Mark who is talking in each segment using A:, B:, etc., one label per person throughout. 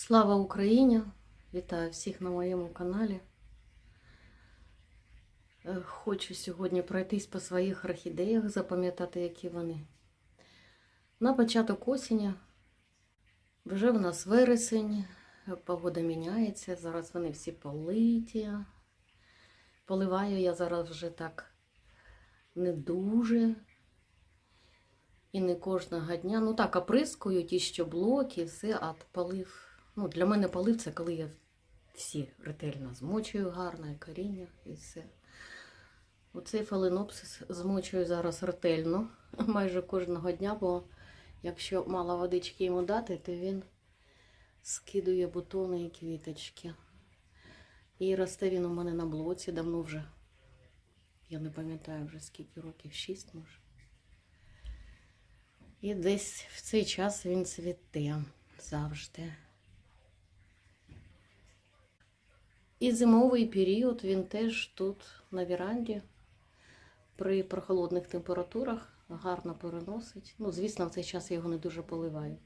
A: Слава Україні! Вітаю всіх на моєму каналі. Е, Хочу сьогодні пройтись по своїх орхідеях, запам'ятати, які вони. На початок осені, вже в нас вересень, погода міняється, зараз вони всі политі. Поливаю я зараз вже так не дуже. І не кожного дня. Ну так, оприскую ті, що блоки, все, а полив. Ну, для мене полив це коли я всі ретельно змочую гарно, коріння, і все. Оцей фаленопсис змочую зараз ретельно, майже кожного дня, бо якщо мало водички йому дати, то він скидує бутони і квіточки. І росте він у мене на блоці давно вже. Я не пам'ятаю вже скільки років, шість може. І десь в цей час він цвіте завжди. І зимовий період він теж тут на віранді при прохолодних температурах гарно переносить. Ну, звісно, в цей час я його не дуже поливаю.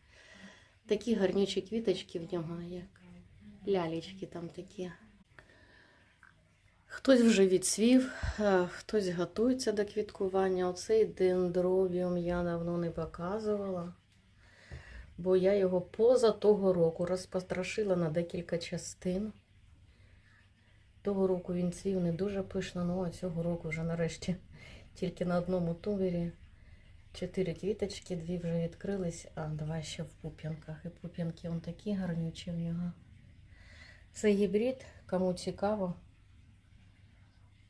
A: Такі гарнючі квіточки в нього, як лялечки там такі. Хтось вже відсвів, е, хтось готується до квіткування. Оцей дендробіум я давно не показувала, бо я його поза того року розпотрошила на декілька частин. Того року він цвів не дуже пишно, ну а цього року вже нарешті тільки на одному тубері чотири квіточки, дві вже відкрились, а два ще в пуп'янках. І пуп'янки он такі гарнючі в нього. Це гібрид, кому цікаво.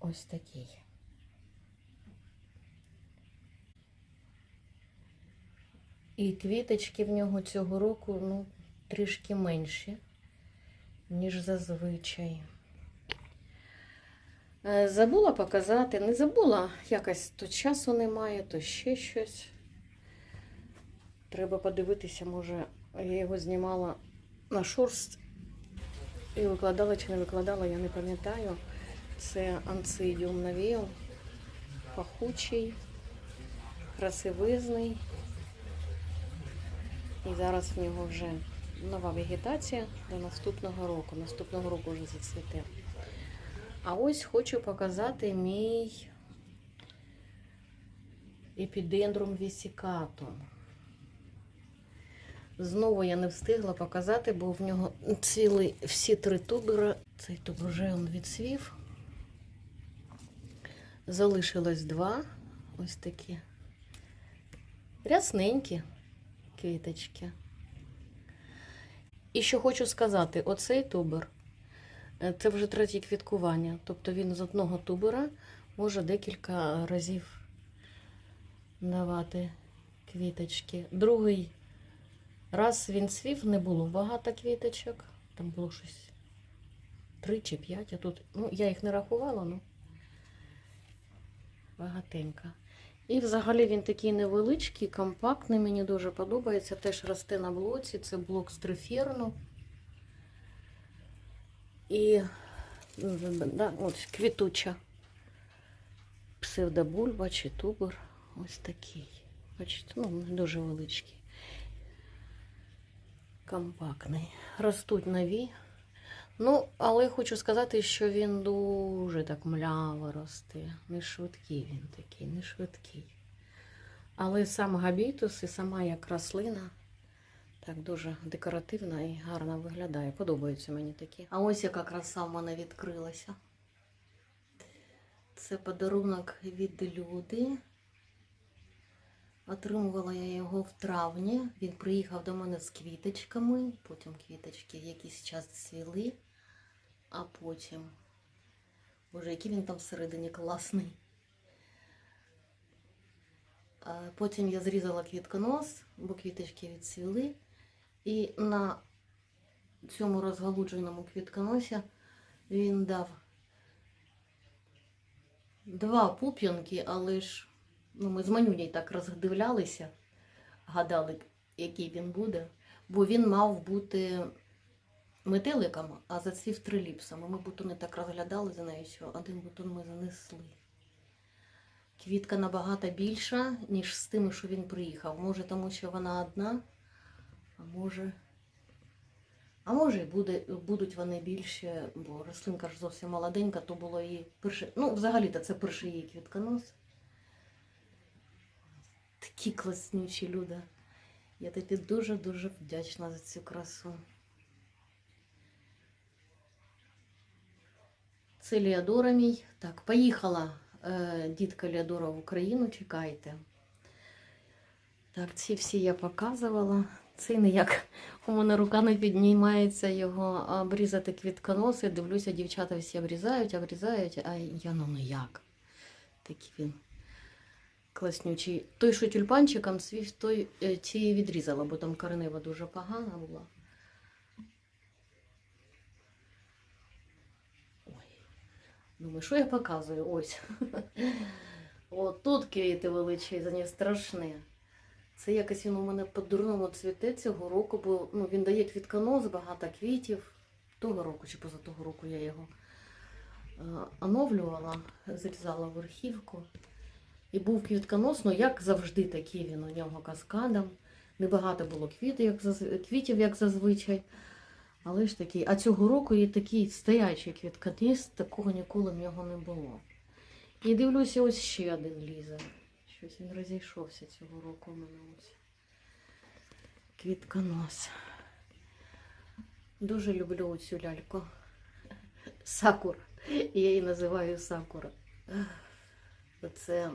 A: Ось такий. І квіточки в нього цього року ну, трішки менші, ніж зазвичай. Е, Забула показати, не забула, якось то часу немає, то ще щось. Треба подивитися, може, я його знімала на шорст і викладала чи не викладала, я не пам'ятаю. Це анцидіум навіл, пахучий, красивизний. І зараз в нього вже нова вегетація до наступного року. Наступного року вже зацвіте. А ось хочу показати мій епідендрум вісікатум. Знову я не встигла показати, бо в нього цвіли всі три тубера. Цей тубер вже він відсвів. Залишилось два. Ось такі рясненькі квіточки. І що хочу сказати, оцей тубер це вже третє квіткування. Тобто він з одного тубера може декілька разів давати квіточки. Другий раз він цвів, не було багато квіточок. Там було щось три чи п'ять, а тут, ну, я їх не рахувала, ну багатенько. І взагалі він такий невеличкий, компактний, мені дуже подобається. Теж росте на блоці, це блок з триферну. І да, ось квітуча псевдобульба чи тубер. Ось такий. Ну, дуже величкий. Компактний. Ростуть нові. Ну, але хочу сказати, що він дуже так мляво росте. Не швидкий він такий, не швидкий. Але сам габітус і сама як рослина так дуже декоративна і гарно виглядає. Подобаються мені такі. А ось яка краса в мене відкрилася. Це подарунок від люди. Отримувала я його в травні. Він приїхав до мене з квіточками, потім квіточки якийсь час цвіли, а потім. Боже, який він там всередині класний. Потім я зрізала квітконос, бо квіточки відцвіли. І на цьому розгалудженому квітконосі він дав два пуп'янки, але ж ну, ми з манюней так роздивлялися, гадали, який він буде, бо він мав бути метеликом, а зацвів триліпсом. І Ми бутони так розглядали за нею, що один бутон ми занесли. Квітка набагато більша, ніж з тими, що він приїхав. Може, тому що вона одна, а може, А може, буде, будуть вони більше, бо рослинка ж зовсім молоденька, то було її перше. Ну, взагалі-то це перший її квітконос. Такі класнючі люди. Я тобі дуже-дуже вдячна за цю красу. Це Леодора мій. Так, поїхала е, дітка Леодора в Україну, чекайте. Так, ці всі я показувала. Це ніяк у мене рука не піднімається його обрізати квітконоси. Дивлюся, дівчата всі обрізають, обрізають, а я ну ніяк. Такий він класнючий. Той, що тюльпанчиком свів, той е, ті відрізала, бо там коренева дуже погана була. Ой. Думаю, що я показую? Ось. От тут квіти величезні, страшні. Це якось він у мене по-дурному цвіте цього року, бо ну, він дає квітконос, багато квітів. Того року чи поза того року я його е, оновлювала, зрізала верхівку. І був квітконос, ну як завжди, такий він у нього каскадом. Небагато було квітів, як, заз- квітів, як зазвичай. Але ж такий. А цього року і такий стоячий квітконіс, такого ніколи в нього не було. І дивлюся, ось ще один лізе. Щось він розійшовся цього року у мене ось. Квітконос. Дуже люблю цю ляльку. Сакура. Я її називаю Сакура. Це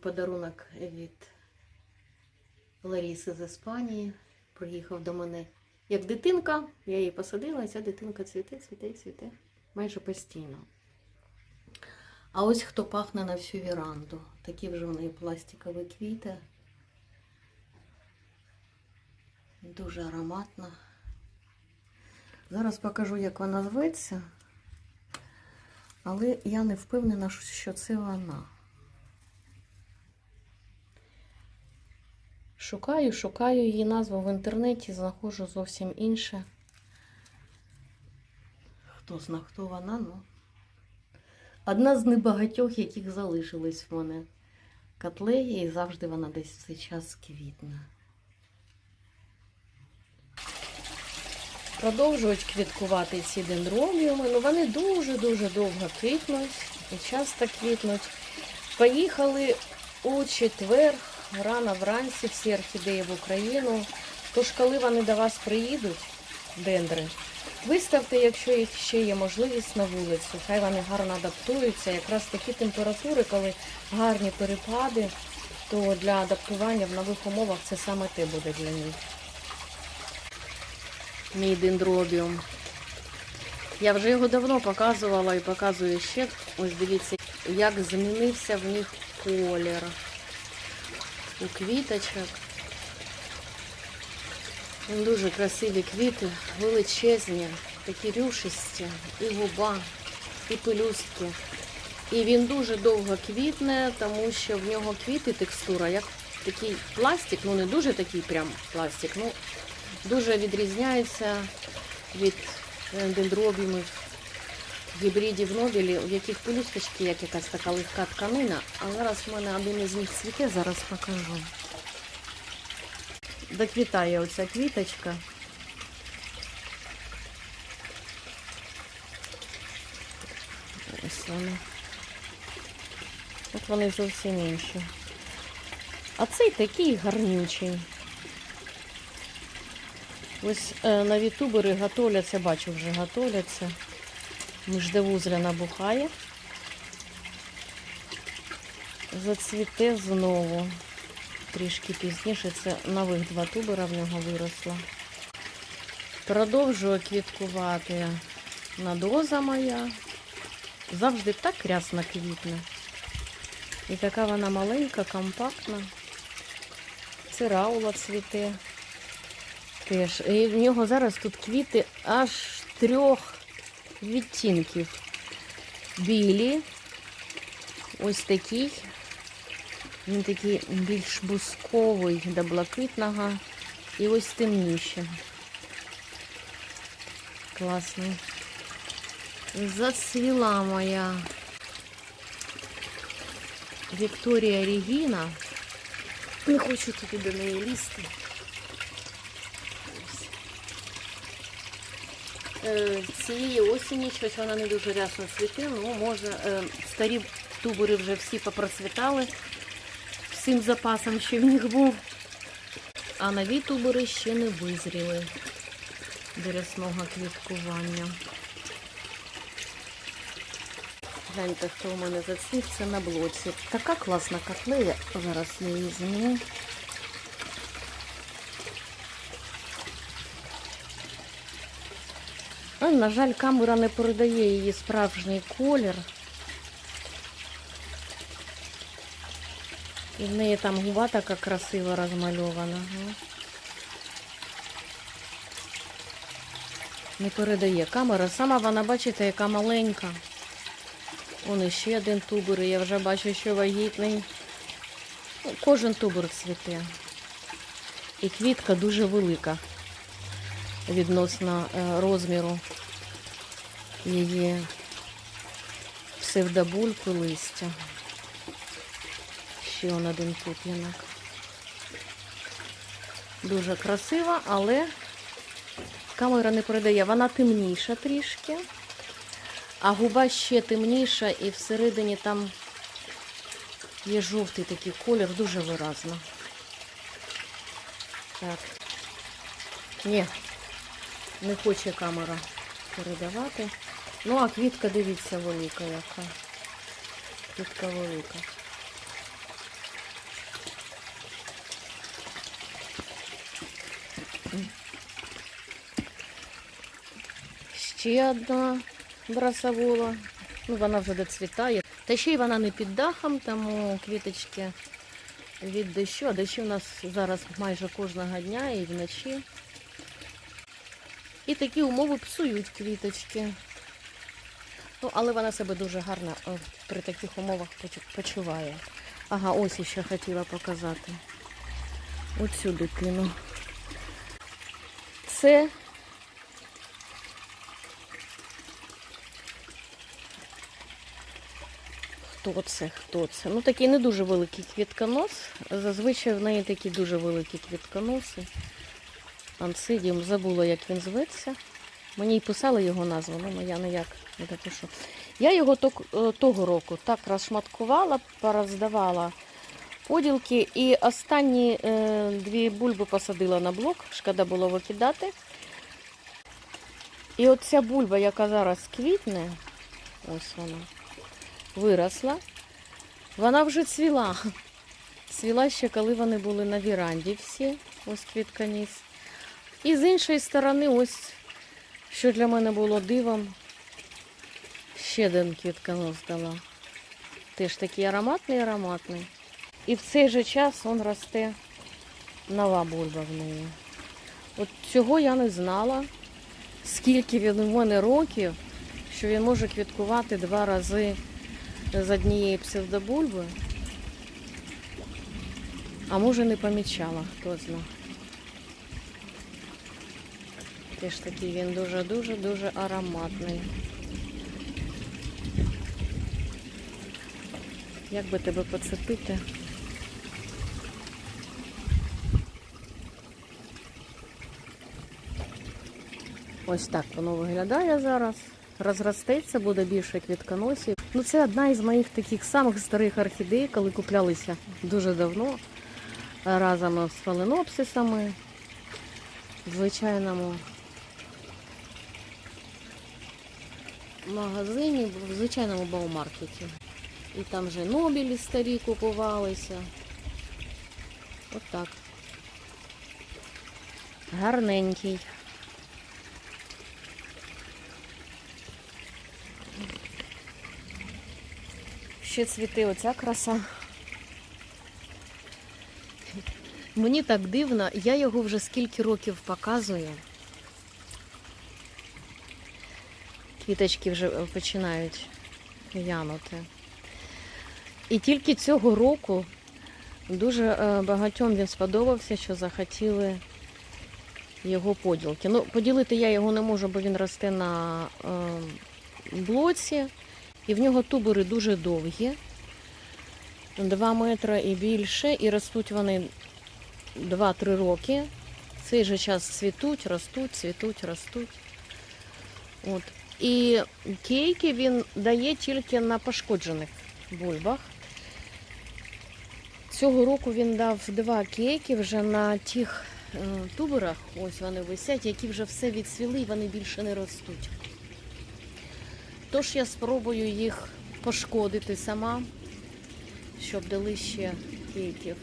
A: подарунок від Ларіси з Іспанії. Приїхав до мене як дитинка. Я її посадила, і ця дитинка цвіте, цвіте, цвіте. Майже постійно. А ось хто пахне на всю віранду. Такі вже в неї пластикові квіти. Дуже ароматна. Зараз покажу, як вона зветься. Але я не впевнена, що це вона. Шукаю, шукаю її назву в інтернеті, знаходжу зовсім інше. Хто зна, хто вона, ну. Одна з небагатьох, яких залишились в мене котлеї, і завжди вона десь в цей час квітне. Продовжують квіткувати ці дендробіуми. Ну вони дуже-дуже довго квітнуть і часто квітнуть. Поїхали у четвер, рано вранці всі орхідеї в Україну. Тож, коли вони до вас приїдуть, дендри, виставте, якщо ще є можливість на вулицю. Хай вони гарно адаптуються. Якраз такі температури, коли гарні перепади, то для адаптування в нових умовах це саме те буде для них. Мій дендробіум. Я вже його давно показувала і показую ще. Ось дивіться, як змінився в них колір у квіточок. Дуже красиві квіти, величезні, такі рюшисті, і губа, і пелюстки. І він дуже довго квітне, тому що в нього квіти текстура, як такий пластик, ну не дуже такий прям пластик, ну дуже відрізняється від дендробіумів, гібридів Нобелі, в яких пелюсточки, як якась така легка тканина. А зараз в мене один із них цвіте, зараз покажу. Доквітає оця квіточка. Ось вони. От вони зовсім інші. А цей такий гарнючий. Ось е, на вітубери готовляться, бачу, вже готовляться. Міждевузля набухає. Зацвіте знову. Трішки пізніше це нових два тубера в нього виросло. Продовжую квіткувати надоза моя. Завжди так рясно квітне. І така вона маленька, компактна. Це раула цвіте. Теж. І в нього зараз тут квіти аж трьох відтінків. Білі. Ось такий. Він такий більш бусковий до блакитного. І ось темніше. Класний. Зацвіла моя Вікторія Регіна. Не хочу туди до неї лізти. Е, Цієї осені щось вона не дуже рясно цвіте, ну може е, старі тубори вже всі попроцвітали всім запасом, що в них був. А нові тубори ще не визріли до рясного квіткування. Гляньте, хто у мене зацвів, це на блоці. Така класна котлея. Зараз я її. А, на жаль, камера не передає її справжній колір. І в неї там губа така красиво розмальована. Не передає камера. Сама вона, бачите, яка маленька. Вон іще один тубер, і я вже бачу, що вагітний. Ну, Кожен тубер цвіте. І квітка дуже велика відносно е, розміру її псевдобульку листя. Ще он один путлінок. Дуже красива, але камера не передає. Вона темніша трішки, а губа ще темніша і всередині там є жовтий такий колір, дуже виразно. Так. Ні, не хоче камера передавати. Ну, а квітка, дивіться, велика яка. Квітка велика. Ще одна брасовола. Ну, вона вже доцвітає. Та ще й вона не під дахом, тому квіточки від дощу. А дощі у нас зараз майже кожного дня і вночі. І такі умови псують квіточки. Ну, але вона себе дуже гарно е, при таких умовах почуває. Ага, ось ще хотіла показати. Оцю дитину. Це хто це? Хто це? Ну такий не дуже великий квітконос. Зазвичай в неї такі дуже великі квітконоси. Ансидіум, забула, як він зветься. Мені й писали його назву, ну я ніяк не допишу. Я його е, того року так розшматкувала, пороздавала поділки. І останні е, дві бульби посадила на блок, шкода було викидати. І оця бульба, яка зараз квітне, ось вона, виросла, вона вже цвіла. Цвіла ще, коли вони були на віранді всі, ось квітканіс. І з іншої сторони, ось, що для мене було дивом, ще один квітконос дала. Теж такий ароматний, ароматний. І в цей же час він росте нова бульба в неї. От цього я не знала, скільки він у мене років, що він може квіткувати два рази з однієї псевдобульби. А може не помічала, хто знає. Теж такий він дуже-дуже-дуже ароматний. Як би тебе поцепити? Ось так воно виглядає зараз. Розростеться, буде більше квітконосів. Ну, це одна із моїх таких самих старих орхідей, коли куплялися дуже давно разом з фаленопсисами в звичайному магазині, в звичайному баумаркеті. І там вже Нобілі старі купувалися. От так. Гарненький. Ще цвіти оця краса. Мені так дивно, я його вже скільки років показую. Квіточки вже починають в'янути. І тільки цього року дуже е, багатьом він сподобався, що захотіли його поділки. Ну, поділити я його не можу, бо він росте на е, блоці. І в нього тубери дуже довгі, 2 метри і більше, і ростуть вони 2-3 роки. В цей же час цвітуть, ростуть, цвітуть, ростуть. От. І кейки він дає тільки на пошкоджених бульбах. Цього року він дав два кейки вже на тих е, туберах, ось вони висять, які вже все відсвіли і вони більше не ростуть. Тож я спробую їх пошкодити сама, щоб дали ще кейків.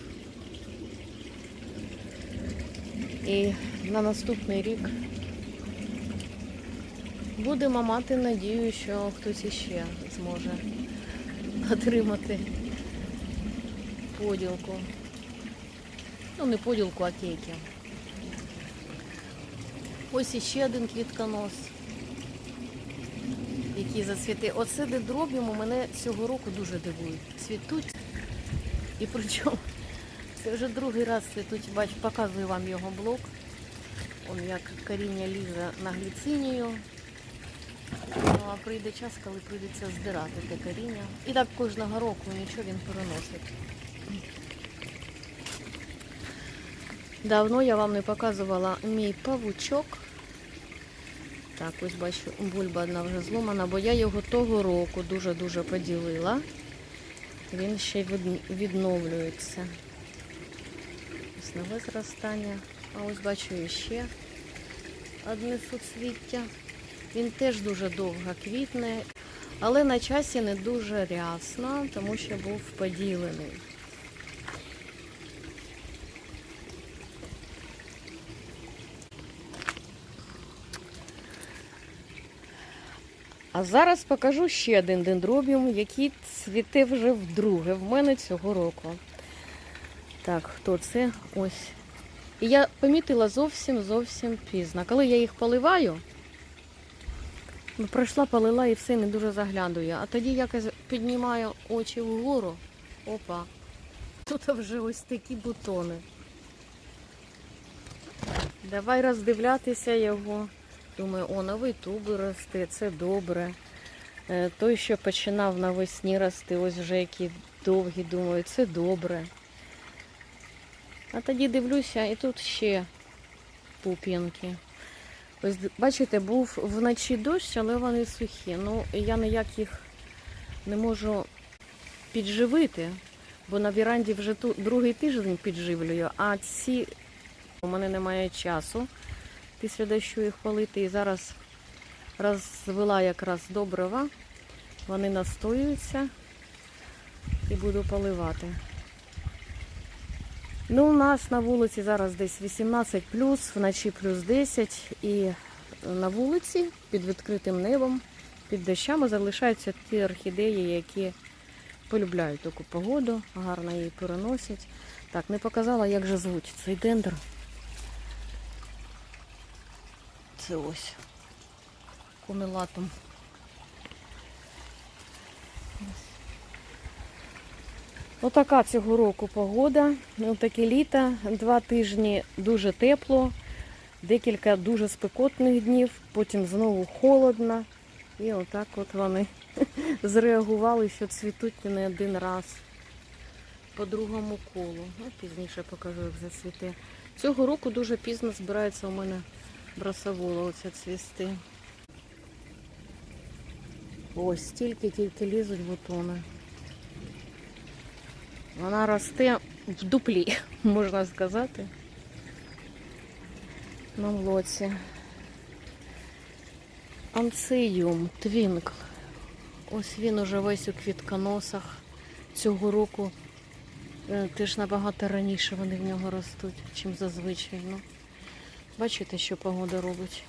A: І на наступний рік будемо мати надію, що хтось іще зможе отримати поділку. Ну, не поділку, а кейки. Ось іще один квітконос, який зацвіти. Оце дендробіум мене цього року дуже дивують. Цвітуть. І причому це вже другий раз цвітуть. Бач, показую вам його блок. Он як коріння лізе на гліцинію. Ну, а прийде час, коли прийдеться здирати те коріння. І так кожного року нічого він переносить. Давно я вам не показувала мій павучок. Так, ось бачу, бульба одна вже зломана, бо я його того року дуже-дуже поділила. Він ще відновлюється. Ось нове зростання. А ось бачу іще одне суцвіття. Він теж дуже довго квітне, але на часі не дуже рясно, тому що був поділений. А зараз покажу ще один дендробіум, який цвіте вже вдруге в мене цього року. Так, хто це? Ось. І я помітила зовсім зовсім пізно. Коли я їх поливаю, ну, пройшла, полила і все не дуже заглядую. А тоді якось піднімаю очі вгору. Опа. Тут вже ось такі бутони. Давай роздивлятися його. Думаю, о, новий тубер росте, це добре. Е, Той, що починав навесні рости, ось вже які довгі, думаю, це добре. А тоді дивлюся, і тут ще пуп'янки. Ось бачите, був вночі дощ, але вони сухі. Ну, я ніяк їх не можу підживити, бо на віранді вже ту, другий тиждень підживлюю, а ці у мене немає часу після дощу їх полити. І зараз розвела якраз добрива, вони настоюються і буду поливати. Ну, у нас на вулиці зараз десь 18 вночі плюс 10 і на вулиці під відкритим небом, під дощами залишаються ті орхідеї, які полюбляють таку погоду, гарно її переносять. Так, не показала, як же звуть цей дендр. Це ось кумилатум. Отака цього року погода. Отаке літо. Два тижні дуже тепло, декілька дуже спекотних днів, потім знову холодно. І отак от вони зреагували, що цвітуть не один раз по другому колу. Ну, пізніше покажу, як зацвіте. Цього року дуже пізно збирається у мене брасовола оця цвісти. Ось тільки-тільки лізуть бутони. Вона росте в дуплі, можна сказати. На лоці. Анциюм, твінкл. Ось він уже весь у квітконосах. Цього року е, теж набагато раніше вони в нього ростуть, чим зазвичай. Ну, бачите, що погода робить.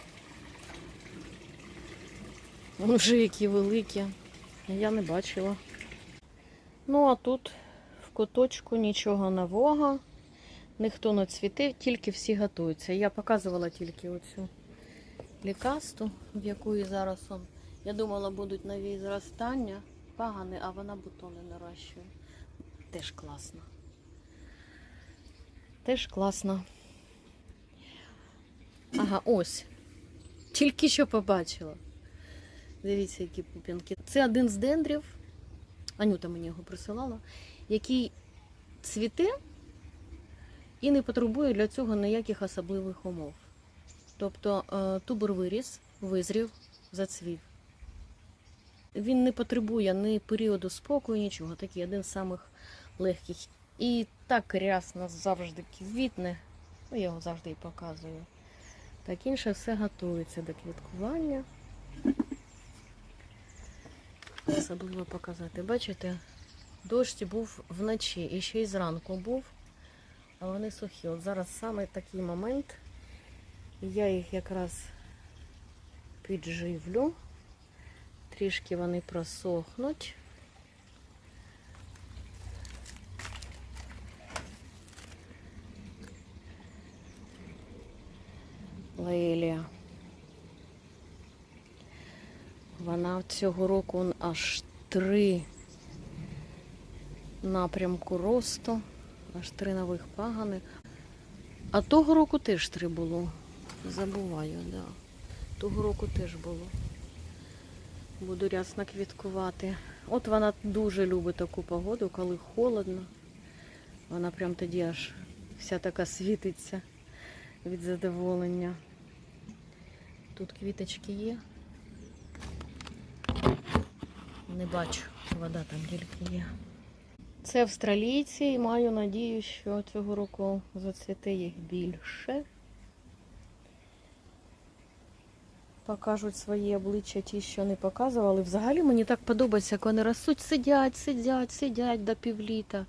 A: Вони вже які великі. Я не бачила. Ну, а тут в куточку нічого нового. Ніхто не цвіте, тільки всі готуються. Я показувала тільки оцю лікасту, в якої зараз он. Я думала, будуть нові зростання, пагани, а вона бутони нарощує. Теж класно. Теж класно. Ага, ось. Тільки що побачила. Дивіться, які пупінки. Це один з дендрів. Анюта мені його присилала, який цвіте і не потребує для цього ніяких особливих умов. Тобто е, тубер виріс, визрів, зацвів. Він не потребує ні періоду спокою, нічого. Такий один з самих легких. І так рясно завжди квітне. Ну, я його завжди і показую. Так інше все готується до квіткування. Особливо показати. Бачите, дощ був вночі і ще й зранку був, а вони сухі. От зараз саме такий момент. Я їх якраз підживлю. Трішки вони просохнуть. Лейлія. Вона цього року аж три напрямку росту, аж три нових пагани. А того року теж три було. Забуваю, да. Того року теж було. Буду рясно квіткувати. От вона дуже любить таку погоду, коли холодно. Вона прям тоді аж вся така світиться від задоволення. Тут квіточки є. Не бачу, вода там тільки є. Це австралійці і маю надію, що цього року зацвіте їх більше. Покажуть свої обличчя ті, що не показували. Взагалі мені так подобається, як вони ростуть, сидять, сидять, сидять до півліта.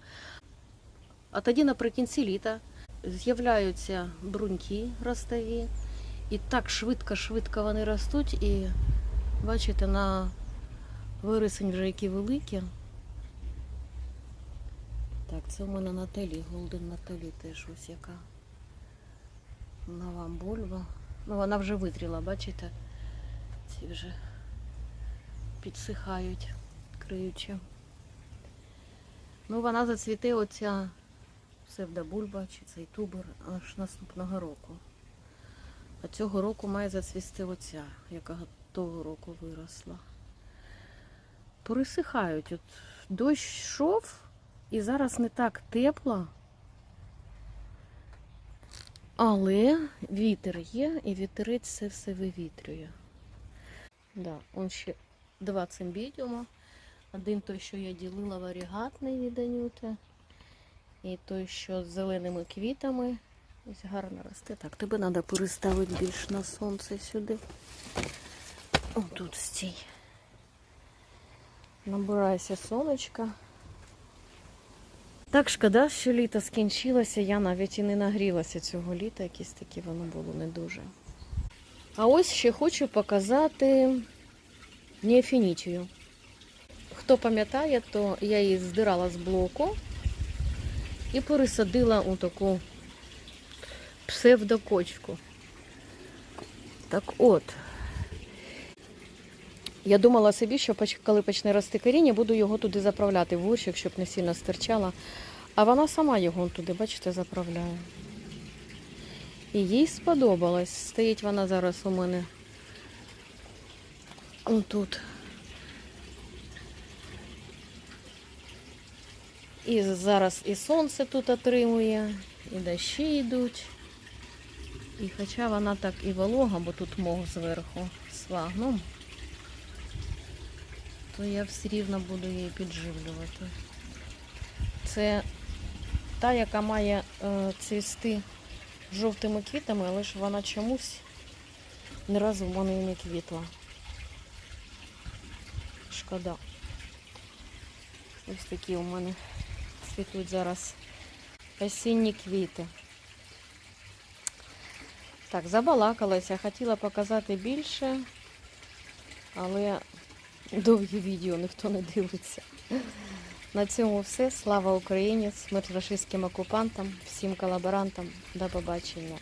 A: А тоді наприкінці літа з'являються бруньки ростові. І так швидко-швидко вони ростуть. І бачите, на Вересень вже які великі. Так, це в мене Наталі, Голден Наталі теж ось яка нова бульба. Ну, вона вже витріла, бачите? Ці вже підсихають, криючи. Ну, вона зацвіте оця псевдобульба чи цей тубер аж наступного року. А цього року має зацвісти оця, яка того року виросла пересихають. От дощ йшов і зараз не так тепло, але вітер є і вітерець це все вивітрює. Да, он ще два цимбідіума. Один той, що я ділила варігатний від Анюти. І той, що з зеленими квітами. Ось гарно росте. Так, тебе треба переставити більш на сонце сюди. О, тут стій. Набирайся сонечка. Так шкода, що літо скінчилося, я навіть і не нагрілася цього літа, якесь таке воно було не дуже. А ось ще хочу показати неофінітію. Хто пам'ятає, то я її здирала з блоку і пересадила у таку псевдокочку. Так от, я думала собі, що коли почне рости коріння, буду його туди заправляти в горщик, щоб не сильно стирчала. А вона сама його туди, бачите, заправляє. І їй сподобалось. Стоїть вона зараз у мене тут. І зараз і сонце тут отримує, і дощі йдуть. І хоча вона так і волога, бо тут мох зверху свагном, то я все рівно буду її підживлювати. Це та, яка має е, цвісти жовтими квітами, але ж вона чомусь ні разу в мене і не квітла. Шкода. Ось такі у мене цвітуть зараз осінні квіти. Так, забалакалася, хотіла показати більше, але довгі відео ніхто не дивиться. На цьому все. Слава Україні! Смерть рашистським окупантам, всім колаборантам. До побачення.